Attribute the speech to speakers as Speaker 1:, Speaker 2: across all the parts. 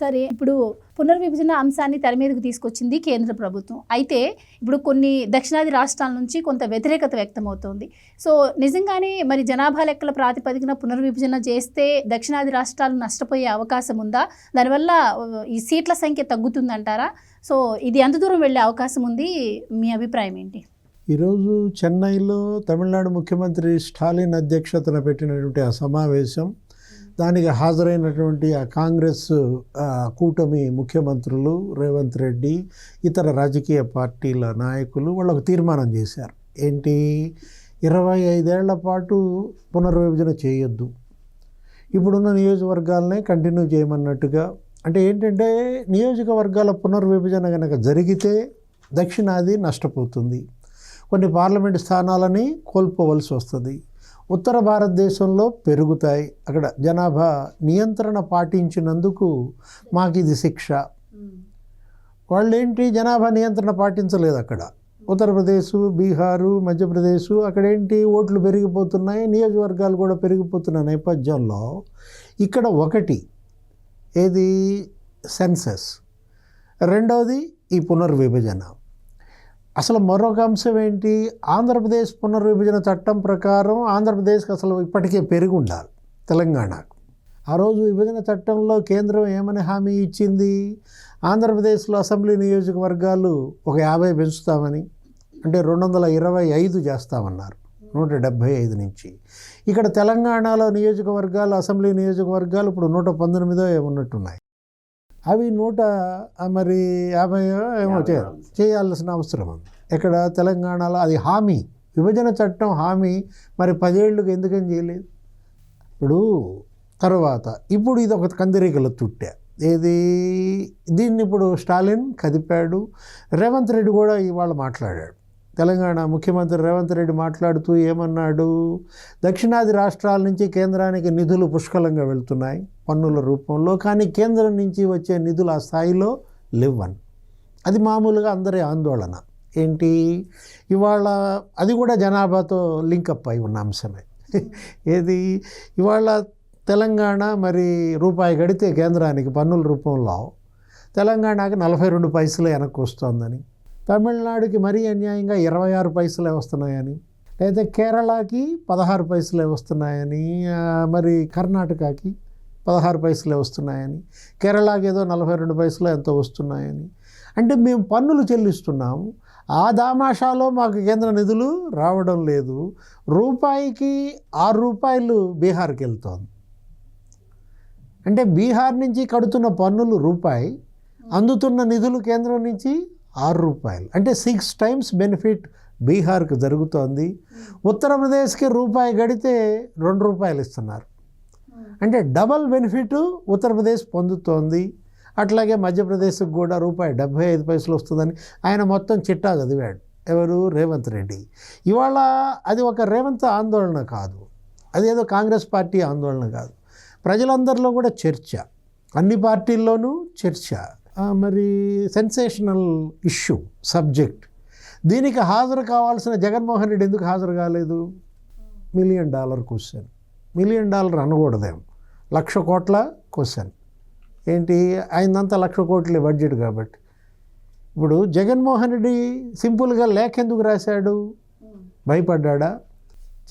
Speaker 1: సరే ఇప్పుడు పునర్విభజన అంశాన్ని తెర మీదకు తీసుకొచ్చింది కేంద్ర ప్రభుత్వం. అయితే ఇప్పుడు కొన్ని దక్షిణాది రాష్ట్రాల నుంచి కొంత వ్యతిరేకత వ్యక్తమవుతోంది. సో నిజంగానే మరి జనాభా లెక్కల ప్రాతిపదికన పునర్విభజన చేస్తే దక్షిణాది రాష్ట్రాలు నష్టపోయే అవకాశం ఉందా? దానివల్ల ఈ సీట్ల సంఖ్య తగ్గుతుందంటారా? సో ఇది ఎంత దూరం వెళ్ళే అవకాశం ఉంది? మీ అభిప్రాయం ఏంటి?
Speaker 2: ఈరోజు చెన్నైలో తమిళనాడు ముఖ్యమంత్రి స్టాలిన్ అధ్యక్షతన పెట్టినటువంటి ఆ సమావేశం దానికి హాజరైనటువంటి ఆ కాంగ్రెస్ కూటమి ముఖ్యమంత్రులు రేవంత్ రెడ్డి ఇతర రాజకీయ పార్టీల నాయకులు వాళ్ళకు తీర్మానం చేశారు. ఏంటి? ఇరవై ఐదేళ్ళ పాటు పునర్విభజన చేయొద్దు. ఇప్పుడున్న నియోజకవర్గాలనే కంటిన్యూ చేయమన్నట్టుగా. అంటే ఏంటంటే నియోజకవర్గాల పునర్విభజన కనుక జరిగితే దక్షిణాది నష్టపోతుంది. కొన్ని పార్లమెంట్ స్థానాలని కోల్పోవలసి వస్తుంది. ఉత్తర భారతదేశంలో పెరుగుతాయి. అక్కడ జనాభా నియంత్రణ పాటించినందుకు మాకు ఇది శిక్ష. వాళ్ళు ఏంటి జనాభా నియంత్రణ పాటించలేదు అక్కడ? ఉత్తరప్రదేశ్ బీహారు మధ్యప్రదేశ్ అక్కడేంటి ఓట్లు పెరిగిపోతున్నాయి నియోజకవర్గాలు కూడా పెరిగిపోతున్న నేపథ్యంలో ఇక్కడ ఒకటి ఏది సెన్సస్. రెండవది ఈ పునర్విభజన. అసలు మరొక అంశం ఏంటి? ఆంధ్రప్రదేశ్ పునర్విభజన చట్టం ప్రకారం ఆంధ్రప్రదేశ్కి అసలు ఇప్పటికే పెరిగి ఉండాలి తెలంగాణకు. ఆ రోజు విభజన చట్టంలో కేంద్రం ఏమని హామీ ఇచ్చింది? ఆంధ్రప్రదేశ్లో అసెంబ్లీ నియోజకవర్గాలు ఒక యాభై పెంచుతామని అంటే రెండు వందల ఇరవై ఐదు చేస్తామన్నారు నూట డెబ్భై ఐదు నుంచి. ఇక్కడ తెలంగాణలో నియోజకవర్గాలు అసెంబ్లీ నియోజకవర్గాలు ఇప్పుడు నూట పంతొమ్మిదో ఏమున్నట్టున్నాయి అవి నూట మరి యాభై ఏమో చేయాలి. చేయాల్సిన అవసరం ఉంది. ఇక్కడ తెలంగాణలో అది హామీ. విభజన చట్టం హామీ. మరి పదేళ్ళకి ఎందుకని చేయలేదు? ఇప్పుడు తర్వాత ఇప్పుడు ఇది ఒక కందిరీగల తుట్టె. ఏది? దీన్ని ఇప్పుడు స్టాలిన్ కదిపాడు. రేవంత్ రెడ్డి కూడా ఇవాళ మాట్లాడాడు. తెలంగాణ ముఖ్యమంత్రి రేవంత్ రెడ్డి మాట్లాడుతూ ఏమన్నాడు? దక్షిణాది రాష్ట్రాల నుంచి కేంద్రానికి నిధులు పుష్కలంగా వెళ్తున్నాయి. పన్నుల రూపంలో కానీ కేంద్రం నుంచి వచ్చే నిధులు ఆ స్థాయిలో లేవని. అది మామూలుగా అందరి ఆందోళన. ఏంటి? ఇవాళ అది కూడా జనాభాతో లింకప్ అయి ఉన్న అంశమే. ఏది? ఇవాళ తెలంగాణ మరి రూపాయి గడితే కేంద్రానికి పన్నుల రూపంలో తెలంగాణకి నలభై రెండు పైసలే వెనక్కి వస్తుందని. తమిళనాడుకి మరీ అన్యాయంగా ఇరవై ఆరు పైసలే వస్తున్నాయని లేదా కేరళకి పదహారు పైసలే వస్తున్నాయని మరి కర్ణాటకకి పదహారు పైసలే వస్తున్నాయని కేరళకి ఏదో నలభై రెండు పైసలు ఎంతో వస్తున్నాయని. అంటే మేము పన్నులు చెల్లిస్తున్నాము. ఆ దామాషాలో మాకు కేంద్ర నిధులు రావడం లేదు. రూపాయికి ఆరు రూపాయలు బీహార్కి వెళ్తోంది. అంటే బీహార్ నుంచి కడుతున్న పన్నులు రూపాయి అందుతున్న నిధులు కేంద్రం నుంచి ఆరు రూపాయలు. అంటే సిక్స్ టైమ్స్ బెనిఫిట్ బీహార్కి జరుగుతోంది. ఉత్తరప్రదేశ్కి రూపాయి గడితే రెండు రూపాయలు ఇస్తున్నారు. అంటే డబల్ బెనిఫిట్ ఉత్తరప్రదేశ్ పొందుతోంది. అట్లాగే మధ్యప్రదేశ్కి కూడా రూపాయి డెబ్బై ఐదు పైసలు వస్తుందని ఆయన మొత్తం చిట్టా చదివాడు. ఎవరు? రేవంత్ రెడ్డి. ఇవాళ అది ఒక రేవంత్ ఆందోళన కాదు. అదేదో కాంగ్రెస్ పార్టీ ఆందోళన కాదు. ప్రజలందరిలో కూడా చర్చ. అన్ని పార్టీల్లోనూ చర్చ. మరి సెన్సేషనల్ ఇష్యూ సబ్జెక్ట్ దీనికి హాజరు కావాల్సిన జగన్మోహన్ రెడ్డి ఎందుకు హాజరు కాలేదు? Million dollar question million dollar అనకూడదేం లక్ష కోట్ల క్వశ్చన్ ఏంటి? ఆయనంతా లక్ష కోట్లే బడ్జెట్ కాబట్టి. ఇప్పుడు జగన్మోహన్ రెడ్డి సింపుల్గా లేఖ ఎందుకు రాశాడు? భయపడ్డా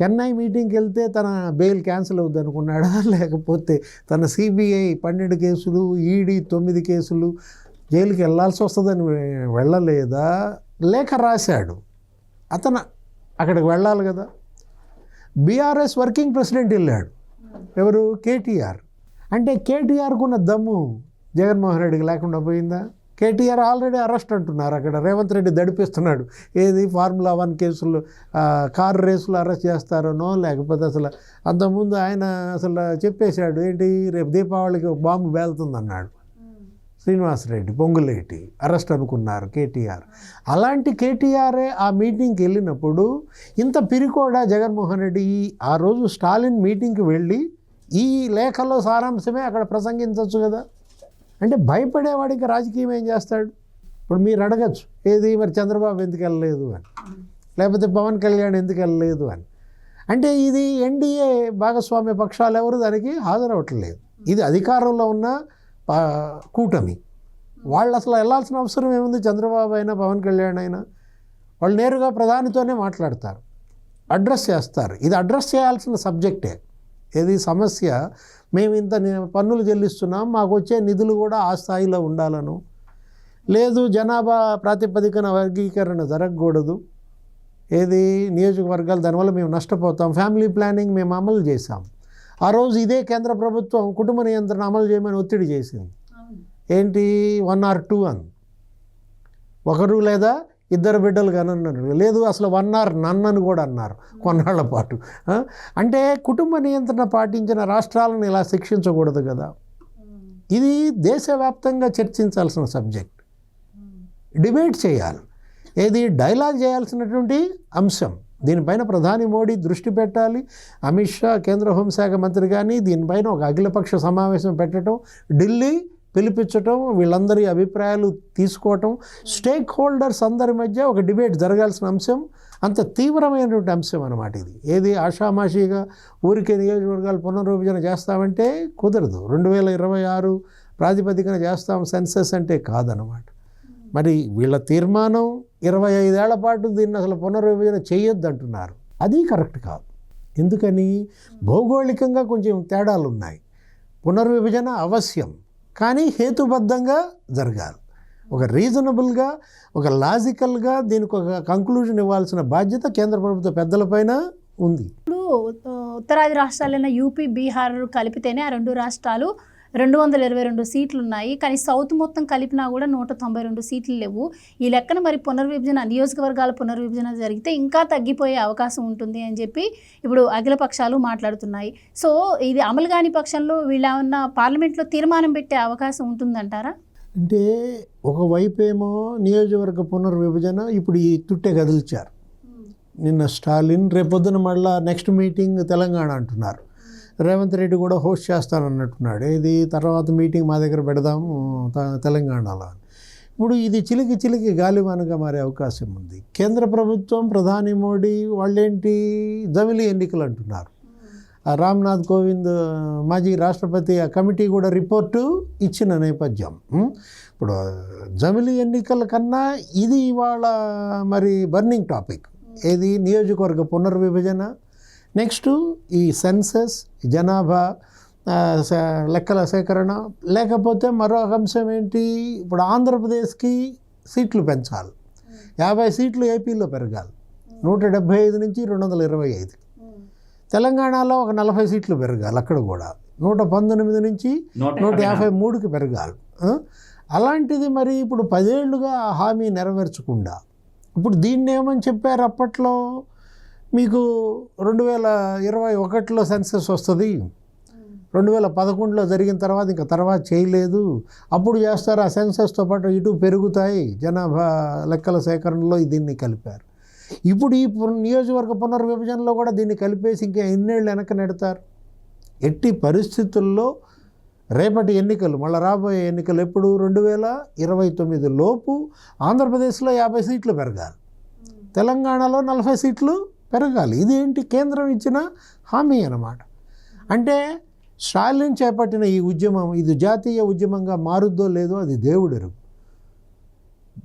Speaker 2: చెన్నై మీటింగ్కి వెళ్తే తన బెయిల్ క్యాన్సిల్ అవుద్ది అనుకున్నాడా? లేకపోతే తన సిబిఐ పన్నెండు కేసులు ఈడీ తొమ్మిది కేసులు జైలుకి వెళ్ళాల్సి వస్తుందని వెళ్ళలేదా? లేఖ రాశాడు. అతను అక్కడికి వెళ్ళాలి కదా. బీఆర్ఎస్ వర్కింగ్ ప్రెసిడెంట్ వెళ్ళాడు. ఎవరు? కేటీఆర్. అంటే కేటీఆర్కున్న దమ్ము జగన్మోహన్ రెడ్డికి లేకుండా పోయిందా? కేటీఆర్ ఆల్రెడీ అరెస్ట్ అంటున్నారు అక్కడ. రేవంత్ రెడ్డి దడిపిస్తున్నాడు. ఏది ఫార్ములా వన్ కేసులు కారు రేసులు అరెస్ట్ చేస్తారనో లేకపోతే అసలు అంతకుముందు ఆయన అసలు చెప్పేశాడు ఏంటి రేపు దీపావళికి బాంబు పేలుతుందన్నాడు. శ్రీనివాసరెడ్డి పొంగులేటి అరెస్ట్ అనుకున్నారు కేటీఆర్. అలాంటి కేటీఆరే ఆ మీటింగ్కి వెళ్ళినప్పుడు ఇంత పిరికోడా జగన్మోహన్ రెడ్డి? ఆ రోజు స్టాలిన్ మీటింగ్కి వెళ్ళి ఈ లేఖలో సారాంశమే అక్కడ ప్రసంగించవచ్చు కదా. అంటే భయపడేవాడికి రాజకీయం ఏం చేస్తాడు? ఇప్పుడు మీరు అడగచ్చు ఏది మరి చంద్రబాబు ఎందుకు వెళ్ళలేదు అని. లేకపోతే పవన్ కళ్యాణ్ ఎందుకు వెళ్ళలేదు అని. అంటే ఇది ఎన్డీఏ భాగస్వామ్య పక్షాలు ఎవరు దానికి హాజరవ్వట్లేదు. ఇది అధికారంలో ఉన్న పా- కూటమి. వాళ్ళు అసలు వెళ్ళాల్సిన అవసరం ఏముంది? చంద్రబాబు అయినా పవన్ కళ్యాణ్ అయినా. వాళ్ళు నేరుగా ప్రధానితోనే మాట్లాడతారు. అడ్రస్ చేస్తారు. ఇది అడ్రస్ చేయాల్సిన సబ్జెక్టే. ఏది సమస్య? మేము ఇంత పన్నులు చెల్లిస్తున్నాం మాకు వచ్చే నిధులు కూడా ఆ స్థాయిలో ఉండాలను. లేదు జనాభా ప్రాతిపదికన వర్గీకరణ జరగకూడదు. ఏది నియోజకవర్గాలు దానివల్ల మేము నష్టపోతాం. ఫ్యామిలీ ప్లానింగ్ మేము అమలు చేశాం. ఆ రోజు ఇదే కేంద్ర ప్రభుత్వం కుటుంబ నియంత్రణ అమలు చేయమని ఒత్తిడి చేసింది. ఏంటి? వన్ ఆర్ టూ అని. ఒకరు లేదా ఇద్దరు బిడ్డలు కనన్నారు లేదు అసలు వన్ ఆర్ నన్ అని కూడా అన్నారు కొన్నాళ్ళ పాటు. అంటే కుటుంబ నియంత్రణ పాటించిన రాష్ట్రాలను ఇలా శిక్షించకూడదు కదా. ఇది దేశవ్యాప్తంగా చర్చించాల్సిన సబ్జెక్ట్. డిబేట్ చేయాలి. ఏది డైలాగ్ చేయాల్సినటువంటి అంశం. దీనిపైన ప్రధాని మోడీ దృష్టి పెట్టాలి. అమిత్ షా కేంద్ర హోంశాఖ మంత్రి కానీ దీనిపైన ఒక అఖిలపక్ష సమావేశం పెట్టడం ఢిల్లీ పిలిపించటం వీళ్ళందరి అభిప్రాయాలు తీసుకోవటం స్టేక్ హోల్డర్స్ అందరి మధ్య ఒక డిబేట్ జరగాల్సిన అంశం అంత తీవ్రమైనటువంటి అంశం అన్నమాట ఇది. ఏది ఆషామాషిగా ఊరికే నియోజకవర్గాలు పునర్విభజన చేస్తామంటే కుదరదు. రెండు వేల ఇరవై ఆరు ప్రాతిపదికన చేస్తాం సెన్సెస్ అంటే కాదనమాట మరి వీళ్ళ తీర్మానం ఇరవై ఐదేళ్ళ పాటు దీన్ని అసలు పునర్విభజన చేయొద్దు అంటున్నారు అది కరెక్ట్ కాదు. ఎందుకని? భౌగోళికంగా కొంచెం తేడాలు ఉన్నాయి పునర్విభజన అవశ్యం. కానీ హేతుబద్ధంగా జరగాలి. ఒక రీజనబుల్గా ఒక లాజికల్గా దీనికి ఒక కంక్లూజన్ ఇవ్వాల్సిన బాధ్యత కేంద్ర ప్రభుత్వ పెద్దలపైన ఉంది.
Speaker 1: ఇప్పుడు ఉత్తరాది రాష్ట్రాలైన యూపీ బీహార్ కలిపితేనే ఆ రెండు రాష్ట్రాలు రెండు వందల ఇరవై రెండు సీట్లు ఉన్నాయి కానీ సౌత్ మొత్తం కలిపినా కూడా నూట తొంభై రెండు సీట్లు లేవు. ఈ లెక్కన మరి పునర్విభజన నియోజకవర్గాల పునర్విభజన జరిగితే ఇంకా తగ్గిపోయే అవకాశం ఉంటుంది అని చెప్పి ఇప్పుడు అఖిల పక్షాలు మాట్లాడుతున్నాయి. సో ఇది అమలు కాని పక్షంలో వీళ్ళు ఏమన్నా పార్లమెంట్లో తీర్మానం పెట్టే అవకాశం ఉంటుందంటారా?
Speaker 2: అంటే ఒకవైపు ఏమో నియోజకవర్గ పునర్విభజన ఇప్పుడు ఈ తుట్టె కదిల్చారు. నిన్న స్టాలిన్ రేపొద్దున మళ్ళా నెక్స్ట్ మీటింగ్ తెలంగాణ అంటున్నారు. రేవంత్ రెడ్డి కూడా హోస్ట్ చేస్తానన్నట్టున్నాడు. ఇది తర్వాత మీటింగ్ మా దగ్గర పెడదాము త- తెలంగాణలో ఇప్పుడు ఇది చిలికి చిలికి గాలివానగా మారే అవకాశం ఉంది. కేంద్ర ప్రభుత్వం ప్రధాని మోడీ వాళ్ళేంటి? జమిలి ఎన్నికలు అంటున్నారు. రామ్నాథ్ కోవింద్ మాజీ రాష్ట్రపతి ఆ కమిటీ కూడా రిపోర్టు ఇచ్చిన నేపథ్యం. ఇప్పుడు జమిలి ఎన్నికల కన్నా ఇది ఇవాళ మరి బర్నింగ్ టాపిక్. ఏది? నియోజకవర్గ పునర్విభజన నెక్స్ట్ ఈ సెన్సస్ జనాభా లెక్కల సేకరణ లేకపోతే మరో అంశం ఏంటి? ఇప్పుడు ఆంధ్రప్రదేశ్కి సీట్లు పెంచాలి. యాభై సీట్లు ఏపీలో పెరగాలి. నూట డెబ్భై ఐదు నుంచి రెండు వందల ఇరవై ఐదు. తెలంగాణలో ఒక నలభై సీట్లు పెరగాలి అక్కడ కూడా. నూట పంతొమ్మిది నుంచి నూట యాభై మూడుకి పెరగాలి? అలాంటిది మరి ఇప్పుడు పదేళ్ళుగా హామీ నెరవేర్చకుండా ఇప్పుడు దీన్ని ఏమని చెప్పారు అప్పట్లో? మీకు రెండు వేల ఇరవై ఒకటిలో సెన్సస్ వస్తుంది. రెండు వేల పదకొండులో జరిగిన తర్వాత ఇంకా తర్వాత చేయలేదు. అప్పుడు చేస్తారు. ఆ సెన్సస్తో పాటు ఇటు పెరుగుతాయి. జనాభా లెక్కల సేకరణలో దీన్ని కలిపారు. ఇప్పుడు ఈ నియోజకవర్గ పునర్విభజనలో కూడా దీన్ని కలిపేసి ఇంకా ఎన్నేళ్ళు వెనక నెడతారు. ఎట్టి పరిస్థితుల్లో రేపటి ఎన్నికలు మళ్ళీ రాబోయే ఎన్నికలు ఎప్పుడు? రెండు వేల ఇరవై తొమ్మిది లోపు ఆంధ్రప్రదేశ్లో యాభై సీట్లు పెరగాలి. తెలంగాణలో నలభై సీట్లు పెరగాలి. ఇది ఏంటి కేంద్రం ఇచ్చిన హామీ అన్నమాట. అంటే స్టాలిన్ చేపట్టిన ఈ ఉద్యమం ఇది జాతీయ ఉద్యమంగా మారుద్దో లేదో అది దేవుడెరుగు.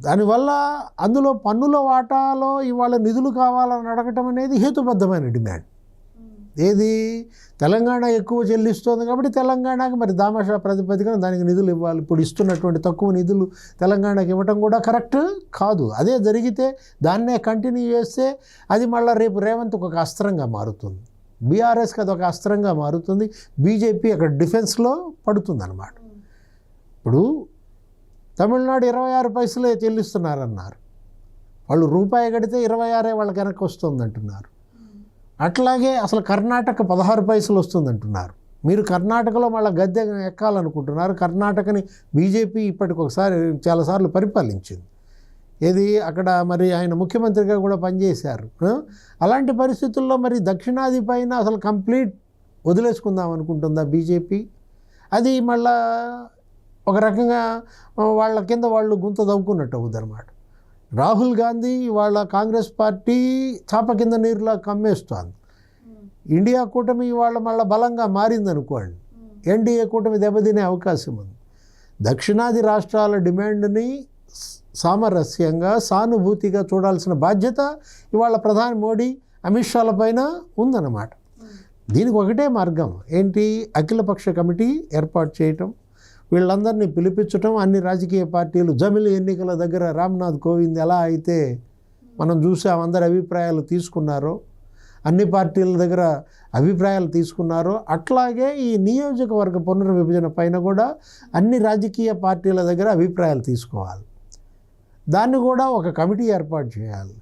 Speaker 2: దానివల్ల అందులో పన్నుల వాటాలో ఇవాళ నిధులు కావాలని అడగటం అనేది హేతుబద్ధమైన డిమాండ్. ఏది? తెలంగాణ ఎక్కువ చెల్లిస్తోంది కాబట్టి తెలంగాణకి మరి దామాషా ప్రాతిపదికన దానికి నిధులు ఇవ్వాలి. ఇప్పుడు ఇస్తున్నటువంటి తక్కువ నిధులు తెలంగాణకి ఇవ్వటం కూడా కరెక్ట్ కాదు. అదే జరిగితే దాన్నే కంటిన్యూ చేస్తే అది మళ్ళీ రేపు రేవంత్కి ఒక అస్త్రంగా మారుతుంది. బీఆర్ఎస్కి అది ఒక అస్త్రంగా మారుతుంది. బీజేపీ అక్కడ డిఫెన్స్లో పడుతుంది అనమాట ఇప్పుడు తమిళనాడు ఇరవై ఆరు పైసలే చెల్లిస్తున్నారన్నారు. వాళ్ళు రూపాయి కడితే ఇరవై ఆరే వాళ్ళకి వెనక్కి వస్తుంది అంటున్నారు అట్లాగే అసలు కర్ణాటక పదహారు పైసలు వస్తుందంటున్నారు. మీరు కర్ణాటకలో మళ్ళీ గద్దె ఎక్కాలనుకుంటున్నారు. కర్ణాటకని బీజేపీ ఇప్పటికి ఒకసారి చాలాసార్లు పరిపాలించింది. ఏది అక్కడ మరి ఆయన ముఖ్యమంత్రిగా కూడా పనిచేశారు. అలాంటి పరిస్థితుల్లో మరి దక్షిణాది పైన అసలు కంప్లీట్ వదిలేసుకుందాం అనుకుంటుందా బీజేపీ? అది మళ్ళా ఒక రకంగా వాళ్ళ కింద వాళ్ళు గుంత దవ్వుకున్నట్టు అవుతుంది రాహుల్ గాంధీ వాళ్ళ కాంగ్రెస్ పార్టీ చాప కింద నీరులా కమ్మేస్తోంది. ఇండియా కూటమి వాళ్ళ మళ్ళీ బలంగా మారింది అనుకోండి ఎన్డీఏ కూటమి దెబ్బతినే అవకాశం ఉంది. దక్షిణాది రాష్ట్రాల డిమాండ్ని సామరస్యంగా సానుభూతిగా చూడాల్సిన బాధ్యత ఇవాళ ప్రధాని మోడీ అమిత్ షాల పైన ఉందన్నమాట. దీనికి ఒకటే మార్గం. ఏంటి? అఖిలపక్ష కమిటీ ఏర్పాటు చేయటం. వీళ్ళందరినీ పిలిపించటం అన్ని రాజకీయ పార్టీలు జమిలి ఎన్నికల దగ్గర రామ్నాథ్ కోవింద్ ఎలా అయితే మనం చూసాం అందరి అభిప్రాయాలు తీసుకున్నారో అన్ని పార్టీల దగ్గర అభిప్రాయాలు తీసుకున్నారో అట్లాగే ఈ నియోజకవర్గ పునర్విభజన పైన కూడా అన్ని రాజకీయ పార్టీల దగ్గర అభిప్రాయాలు తీసుకోవాలి. దాన్ని కూడా ఒక కమిటీ ఏర్పాటు చేయాలి.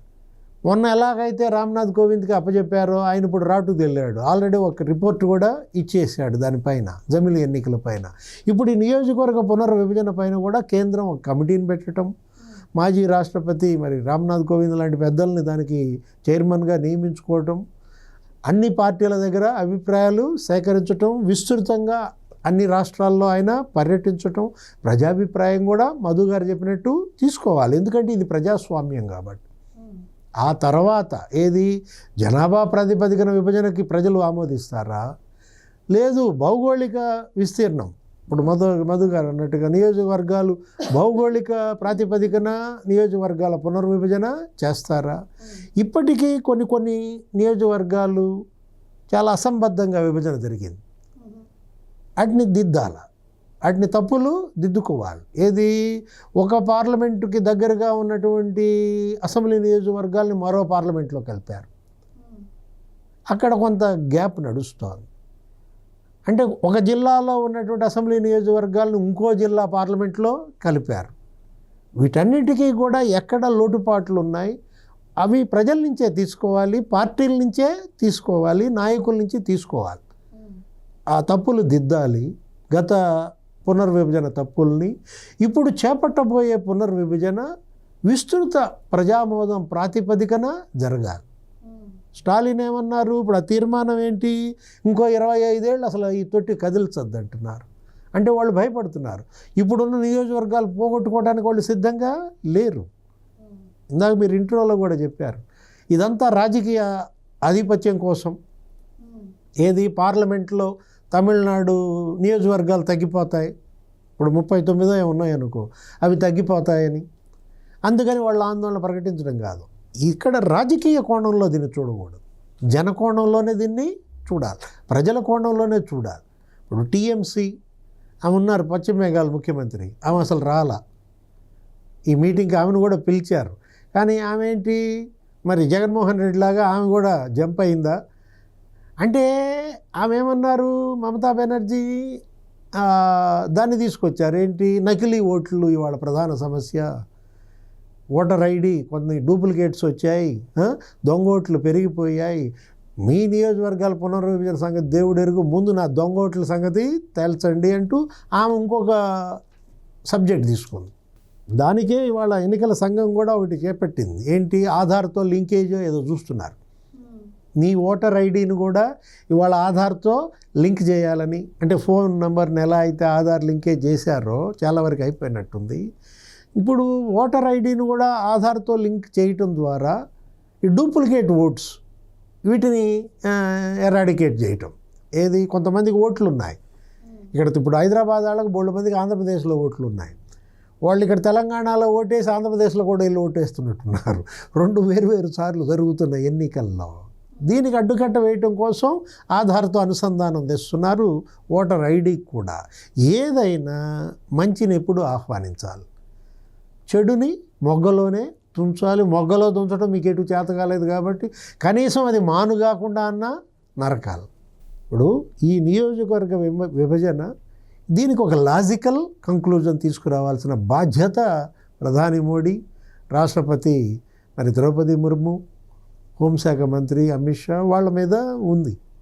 Speaker 2: మొన్న ఎలాగైతే రామ్నాథ్ కోవింద్కి అప్పచెప్పారో ఆయన ఇప్పుడు రాటుకు వెళ్ళాడు. ఆల్రెడీ ఒక రిపోర్ట్ కూడా ఇచ్చేసాడు దానిపైన జమిలి ఎన్నికల పైన. ఇప్పుడు ఈ నియోజకవర్గ పునర్విభజన పైన కూడా కేంద్రం ఒక కమిటీని పెట్టడం మాజీ రాష్ట్రపతి మరి రామ్నాథ్ కోవింద్ లాంటి పెద్దల్ని దానికి చైర్మన్గా నియమించుకోవటం అన్ని పార్టీల దగ్గర అభిప్రాయాలు సేకరించటం విస్తృతంగా అన్ని రాష్ట్రాల్లో ఆయన పర్యటించటం ప్రజాభిప్రాయం కూడా మధు గారు చెప్పినట్టు తీసుకోవాలి. ఎందుకంటే ఇది ప్రజాస్వామ్యం కాబట్టి. ఆ తర్వాత ఏది? జనాభా ప్రాతిపదికన విభజనకి ప్రజలు ఆమోదిస్తారా? లేదు భౌగోళిక విస్తీర్ణం. ఇప్పుడు మధు మధు గారు అన్నట్టుగా నియోజకవర్గాలు భౌగోళిక ప్రాతిపదికన నియోజకవర్గాల పునర్విభజన చేస్తారా? ఇప్పటికీ కొన్ని కొన్ని నియోజకవర్గాలు చాలా అసంబద్ధంగా విభజన జరిగింది. వాటిని దిద్దాలా? వాటిని తప్పులు దిద్దుకోవాలి. ఏది? ఒక పార్లమెంటుకి దగ్గరగా ఉన్నటువంటి అసెంబ్లీ నియోజకవర్గాల్ని మరో పార్లమెంట్లో కలిపారు. అక్కడ కొంత గ్యాప్ నడుస్తోంది. అంటే ఒక జిల్లాలో ఉన్నటువంటి అసెంబ్లీ నియోజకవర్గాలను ఇంకో జిల్లా పార్లమెంట్లో కలిపారు. వీటన్నిటికీ కూడా ఎక్కడ లోటుపాట్లు ఉన్నాయి? అవి ప్రజల నుంచే తీసుకోవాలి పార్టీల నుంచే తీసుకోవాలి నాయకుల నుంచి తీసుకోవాలి. ఆ తప్పులు దిద్దాలి. గత పునర్విభజన తప్పుల్ని ఇప్పుడు చేపట్టబోయే పునర్విభజన విస్తృత ప్రజామోదం ప్రాతిపదికన జరగాలి. స్టాలిన్ ఏమన్నారు? ఇప్పుడు ఆ తీర్మానం ఏంటి? ఇంకో ఇరవై ఐదేళ్ళు అసలు ఈ తొట్టి కదిల్చద్దు అంటున్నారు అంటే వాళ్ళు భయపడుతున్నారు. ఇప్పుడున్న నియోజకవర్గాలు పోగొట్టుకోవడానికి వాళ్ళు సిద్ధంగా లేరు. ఇందాక మీరు ఇంట్రోలో కూడా చెప్పారు. ఇదంతా రాజకీయ ఆధిపత్యం కోసం. ఏది? పార్లమెంట్లో తమిళనాడు నియోజకవర్గాలు తగ్గిపోతాయి. ఇప్పుడు ముప్పై తొమ్మిదో ఉన్నాయనుకో అవి తగ్గిపోతాయని. అందుకని వాళ్ళ ఆందోళన ప్రకటించడం కాదు. ఇక్కడ రాజకీయ కోణంలో దీన్ని చూడకూడదు. జన కోణంలోనే దీన్ని చూడాలి. ప్రజల కోణంలోనే చూడాలి. ఇప్పుడు టీఎంసీ ఆమె ఉన్నారు పశ్చిమ బెంగాల్ ముఖ్యమంత్రి. ఆమె అసలు రాలా. ఈ మీటింగ్కి ఆమెను కూడా పిలిచారు. కానీ ఆమె ఏంటి? మరి జగన్మోహన్ రెడ్డి లాగా ఆమె కూడా జంప్ అయిందా? అంటే ఆమె ఏమన్నారు మమతా బెనర్జీ దాన్ని తీసుకొచ్చారు ఏంటి నకిలీ ఓట్లు ఇవాళ ప్రధాన సమస్య. ఓటర్ ఐడి కొన్ని డూప్లికేట్స్ వచ్చాయి దొంగ ఓట్లు పెరిగిపోయాయి. మీ నియోజకవర్గాల పునర్విభజన సంగతి దేవుడు ఎరుగు. ముందు నా దొంగ ఓట్ల సంగతి తేల్చండి అంటూ ఆమె ఇంకొక సబ్జెక్ట్ తీసుకుంది. దానికే ఇవాళ ఎన్నికల సంఘం కూడా ఒకటి చేపట్టింది. ఏంటి? ఆధార్తో లింకేజ్ ఏదో చూస్తున్నారు. నీ ఓటర్ ఐడిని కూడా ఇవాళ ఆధార్తో లింక్ చేయాలని అంటే ఫోన్ నెంబర్ని ఎలా అయితే ఆధార్ లింకేజ్ చేశారో చాలా వరకు అయిపోయినట్టుంది. ఇప్పుడు ఓటర్ ఐడిని కూడా ఆధార్తో లింక్ చేయటం ద్వారా ఈ డూప్లికేట్ ఓట్స్ వీటిని ఎరాడికేట్ చేయటం. ఏది కొంతమందికి ఓట్లు ఉన్నాయి ఇక్కడ ఇప్పుడు హైదరాబాద్ వాళ్ళకి బోళ్ళ మందికి ఆంధ్రప్రదేశ్లో ఓట్లు ఉన్నాయి వాళ్ళు ఇక్కడ తెలంగాణలో ఓటేసి ఆంధ్రప్రదేశ్లో కూడా వెళ్ళి ఓటేస్తున్నట్టున్నారు. రెండు వేరు వేరు సార్లు జరుగుతున్న ఎన్నికల్లో. దీనికి అడ్డుకట్ట వేయటం కోసం ఆధార్తో అనుసంధానం తెస్తున్నారు ఓటర్ ఐడి కూడా. ఏదైనా మంచిని ఎప్పుడు ఆహ్వానించాలి? చెడుని మొగ్గలోనే తుంచాలి. మొగ్గలో తుంచడం మీకు ఎటు చేత కాలేదు కాబట్టి కనీసం అది మాను కాకుండా అన్న నరకాలి. ఇప్పుడు ఈ నియోజకవర్గ విభజన దీనికి ఒక లాజికల్ కంక్లూజన్ తీసుకురావాల్సిన బాధ్యత ప్రధాని మోడీ రాష్ట్రపతి మరి ద్రౌపది ముర్ము హోంశాఖ మంత్రి అమిత్ షా వాళ్ళ మీద ఉంది.